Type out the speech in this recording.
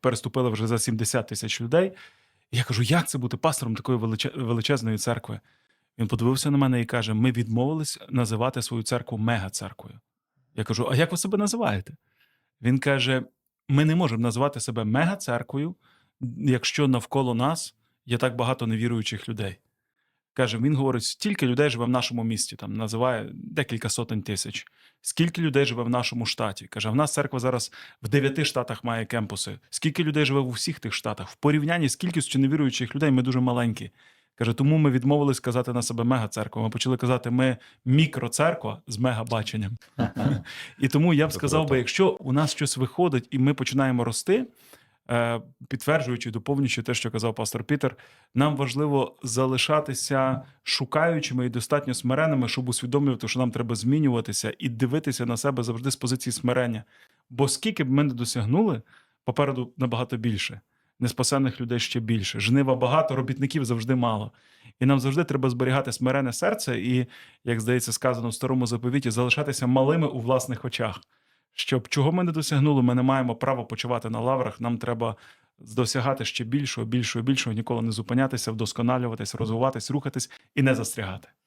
переступили вже за 70 тисяч людей. Я кажу, як це бути пастором такої величе- величезної церкви? Він подивився на мене і каже: ми відмовились називати свою церкву мега-церквою. Я кажу: а як ви себе називаєте? Він каже: ми не можемо назвати себе мега-церквою, якщо навколо нас є так багато невіруючих людей. Каже, він говорить, стільки людей живе в нашому місті, там називає декілька сотень тисяч. Скільки людей живе в нашому штаті? Каже, в нас церква зараз в дев'яти штатах має кемпуси. Скільки людей живе в усіх тих штатах? В порівнянні з кількістю невіруючих людей ми дуже маленькі. Каже, тому ми відмовились казати на себе мега-церква. Ми почали казати, ми мікроцерква з мегабаченням. І тому я б сказав би, якщо у нас щось виходить і ми починаємо рости, підтверджуючи, доповнюючи те, що казав пастор Пітер, нам важливо залишатися шукаючими і достатньо смиреними, щоб усвідомлювати, що нам треба змінюватися і дивитися на себе завжди з позиції смирення. Бо скільки б ми не досягнули, попереду набагато більше. Неспасених людей ще більше. Жнива багато, робітників завжди мало. І нам завжди треба зберігати смирене серце і, як здається, сказано в старому заповіті, залишатися малими у власних очах. Щоб чого ми не досягнули, ми не маємо права почувати на лаврах. Нам треба досягати ще більшого, більшого, більшого, ніколи не зупинятися, вдосконалюватись, розвиватись, рухатись і не застрягати.